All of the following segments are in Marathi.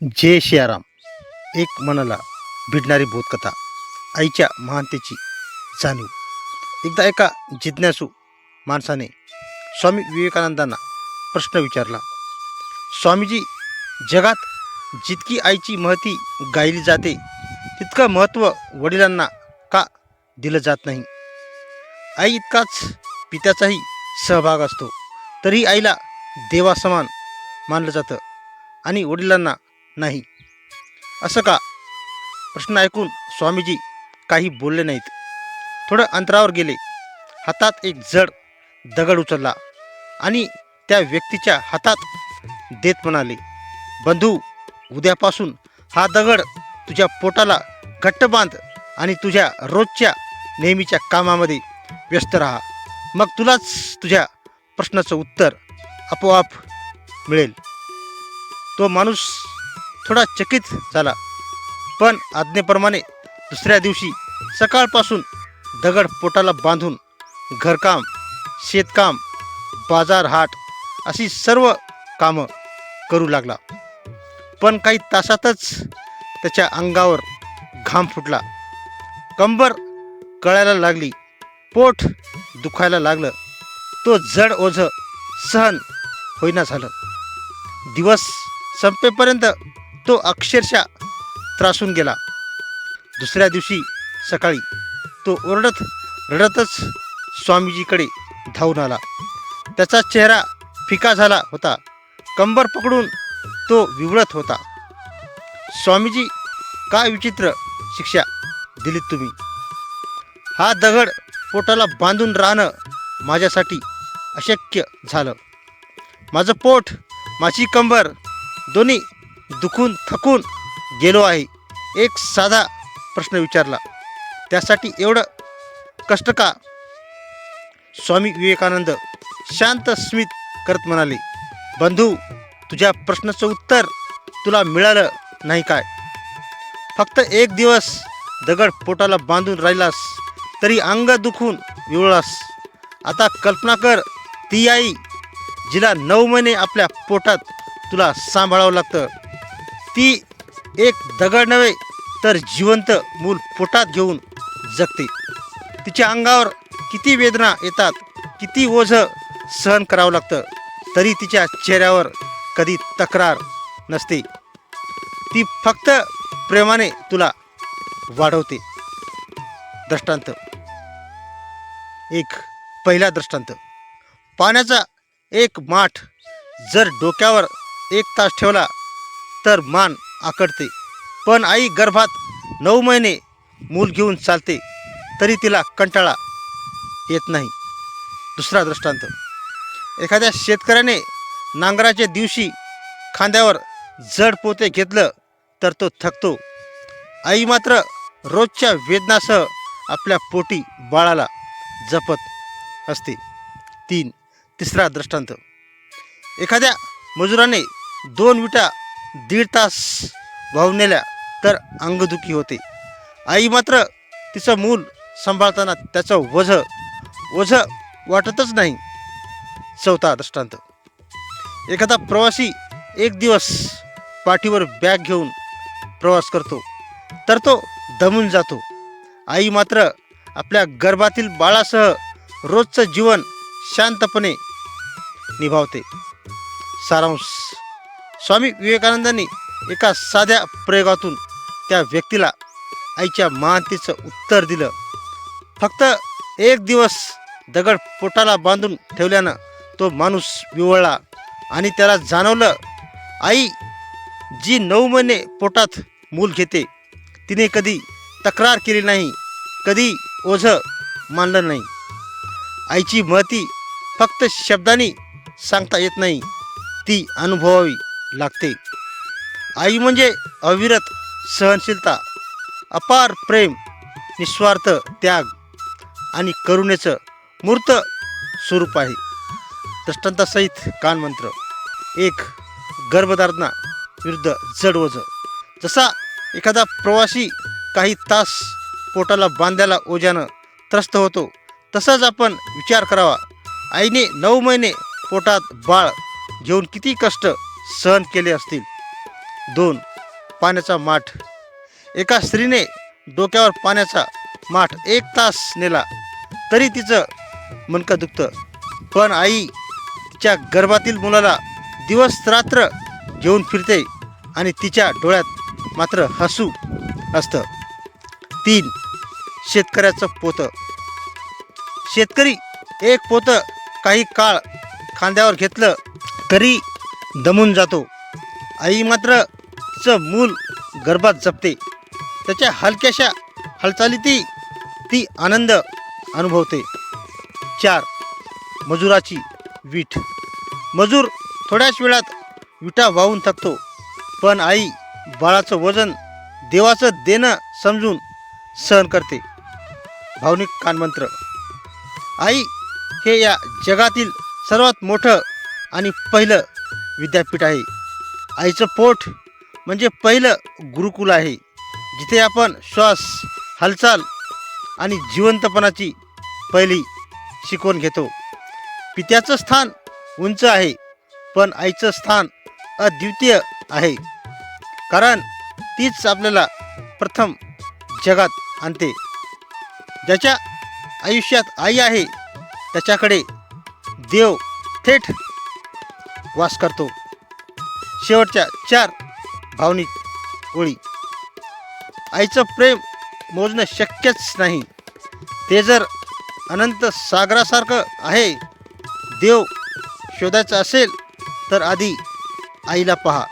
जय शियाराम एक मनाला भिडणारी बोधकथा आईच्या महानतेची जाणीव. एकदा एका जिज्ञासू माणसाने स्वामी विवेकानंदांना प्रश्न विचारला स्वामीजी जगात जितकी आईची महती गायली जाते तितकं महत्त्व वडिलांना का दिलं जात नाही? आई इतकाच पित्याचाही सहभाग असतो तरी आईला देवासमान मानलं जातं आणि वडिलांना नाही. असं का? प्रश्न ऐकून स्वामीजी काही बोलले नाहीत. थोडं अंतरावर गेले. हातात एक जड दगड उचलला आणि त्या व्यक्तीच्या हातात देत म्हणाले बंधू उद्यापासून हा दगड तुझ्या पोटाला घट्ट बांध आणि तुझ्या रोजच्या नेहमीच्या कामामध्ये व्यस्त राहा. मग तुलाच तुझ्या प्रश्नाचं उत्तर आपोआप मिळेल. तो माणूस थोडा चकित झाला. पण आज्ञेप्रमाणे दुसऱ्या दिवशी सकाळपासून दगड पोटाला बांधून घरकाम शेतकाम बाजार हाट अशी सर्व कामं करू लागला. पण काही तासातच त्याच्या अंगावर घाम फुटला. कंबर कळायला लागली पोट दुखायला लागलं. तो जड ओझं सहन होईना झालं. दिवस संपेपर्यंत तो अक्षरशः त्रासून गेला. दुसऱ्या दिवशी सकाळी तो ओरडत रडतच स्वामीजीकडे धावून आला. त्याचा चेहरा फिका झाला होता. कंबर पकडून तो विवळत होता. स्वामीजी काय विचित्र शिक्षा दिलीत तुम्ही? हा दगड पोटाला बांधून राहणं माझ्यासाठी अशक्य झालं. माझं पोट माझी कंबर दोन्ही दुखून थकून गेलो आहे. एक साधा प्रश्न विचारला. त्यासाठी एवढं कष्ट का? स्वामी विवेकानंद शांत स्मित करत म्हणाले बंधू तुझ्या प्रश्नाचं उत्तर तुला मिळालं नाही काय? फक्त एक दिवस दगड पोटाला बांधून राहिलास तरी अंग दुखून विवळास आता कल्पना कर ती आई जिला नऊ महिने आपल्या पोटात तुला सांभाळावं लागतं. ती एक दगड नव्हे तर जिवंत मूल पोटात घेऊन जगते. तिच्या अंगावर किती वेदना येतात किती ओझं सहन करावं लागतं तरी तिच्या चेहऱ्यावर कधी तक्रार नसते. ती फक्त प्रेमाने तुला वाढवते. दृष्टांत. एक पहिला दृष्टांत. पाण्याचा एक माठ जर डोक्यावर एक तास ठेवला तर मान आकडते. पण आई गर्भात नऊ महिने मूल घेऊन चालते तरी तिला कंटाळा येत नाही. दुसरा दृष्टांत. एखाद्या शेतकऱ्याने नांगराच्या दिवशी खांद्यावर जड पोते घेतलं तर तो थकतो. आई मात्र रोजच्या वेदनासह आपल्या पोटी बाळाला जपत असते. तीन तिसरा दृष्टांत. एखाद्या मजुराने दोन विटा दीड तास वाहून नेल्या तर अंगदुखी होते. आई मात्र तिचं मूल सांभाळताना त्याचं वझ ओझ वाटतच नाही. चौथा दृष्टांत. एखादा प्रवासी एक दिवस पाठीवर बॅग घेऊन प्रवास करतो तर तो दमून जातो. आई मात्र आपल्या गर्भातील बाळासह रोजचं जीवन शांतपणे निभावते. सारांश. स्वामी विवेकानंदांनी एका साध्या प्रयोगातून त्या व्यक्तीला आईच्या महानतेचं उत्तर दिलं. फक्त एक दिवस दगड पोटाला बांधून ठेवल्यानं तो माणूस विवळला आणि त्याला जाणवलं आई जी नऊ महिने पोटात मूल घेते तिने कधी तक्रार केली नाही कधी ओझं मानलं नाही. आईची महती फक्त शब्दांनी सांगता येत नाही ती अनुभवावी. लागते. आई म्हणजे अविरत सहनशीलता अपार प्रेम निस्वार्थ त्याग आणि करुणेचं मूर्त स्वरूप आहे. दृष्टांतासहित कानमंत्र एक गर्भधारणा विरुद्ध जड ओझं जसा एखादा प्रवासी काही तास पोटाला बांधायला ओझ्यानं त्रस्त होतो तसाच आपण विचार करावा. आईने नऊ महिने पोटात बाळ घेऊन किती कष्ट सहन केले असतील. दोन पाण्याचा माठ. एका स्त्रीने डोक्यावर पाण्याचा माठ एक तास नेला तरी तिचं मनकं दुखतं. पण आई तिच्या गर्भातील मुलाला दिवस रात्र घेऊन फिरते आणि तिच्या डोळ्यात मात्र हसू असतं. तीन शेतकऱ्याचं पोतं. शेतकरी एक पोतं काही काळ खांद्यावर घेतलं तरी दमून जातो. आई मात्र तिचं मूल गर्भात जपते. त्याच्या हलक्याशा हालचालीतही ती आनंद अनुभवते. चार. मजुराची वीट मजूर थोड्याच वेळात विटा वाहून थकतो पण आई बाळाचं वजन देवाचं देणं समजून सहन करते. भावनिक कानमंत्र. आई हे या जगातील सर्वात मोठं आणि पहिलं विद्यापीठ आहे. आईचं पोट म्हणजे पहिलं गुरुकुल आहे. जिथे आपण श्वास हालचाल आणि जिवंतपणाची पहिली शिकवण घेतो. पित्याचं स्थान उंच आहे पण आईचं स्थान अद्वितीय आहे. कारण तीच आपल्याला प्रथम जगात आणते. ज्याच्या आयुष्यात आई आहे त्याच्याकडे देव थेट वास करतो. शेवटच्या चार भावनिक ओळी. आईचं प्रेम मोजणं शक्यच नाही. ते जर अनंत सागरासारखं आहे देव शोधायचं असेल तर आधी आईला पहा.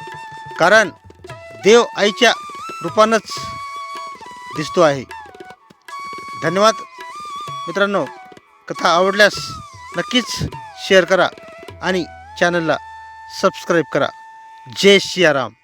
कारण देव आईच्या रूपानंच दिसतो आहे. धन्यवाद. मित्रांनो कथा आवडल्यास नक्कीच शेअर करा आणि चॅनलला सबस्क्राईब करा. जय सियाराम